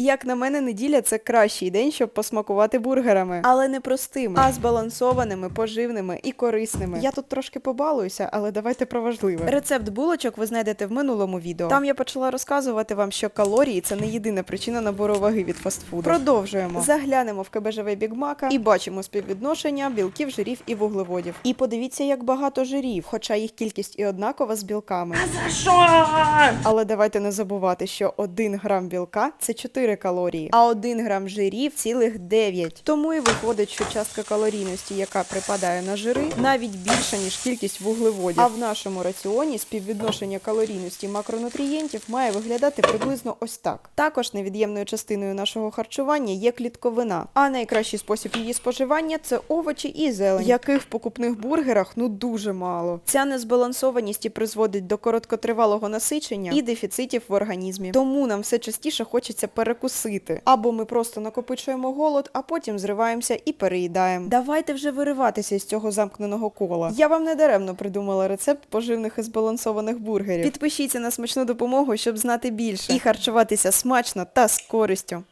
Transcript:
Як на мене, неділя це кращий день, щоб посмакувати бургерами, але не простими, а збалансованими, поживними і корисними. Я тут трошки побалуюся, але давайте про важливе. Рецепт булочок ви знайдете в минулому відео. Там я почала розказувати вам, що калорії це не єдина причина набору ваги від фастфуду. Продовжуємо. Заглянемо в КБЖВ Бігмака і бачимо співвідношення білків, жирів і вуглеводів. І подивіться, як багато жирів, хоча їх кількість і однакова з білками. За що? Але давайте не забувати, що 1 грам білка це 4 калорії, а 1 грам жирів цілих 9. Тому і виходить, що частка калорійності, яка припадає на жири, навіть більша, ніж кількість вуглеводів. А в нашому раціоні співвідношення калорійності макронутрієнтів має виглядати приблизно ось так. Також невід'ємною частиною нашого харчування є клітковина, а найкращий спосіб її споживання це овочі і зелень, яких в покупних бургерах ну дуже мало. Ця незбалансованість і призводить до короткотривалого насичення і дефіцитів в організмі. Тому нам все частіше хочеться перекусити. Або ми просто накопичуємо голод, а потім зриваємося і переїдаємо. Давайте вже вириватися з цього замкненого кола. Я вам не даремно придумала рецепт поживних і збалансованих бургерів. Підпишіться на смачну допомогу, щоб знати більше і харчуватися смачно та з користю.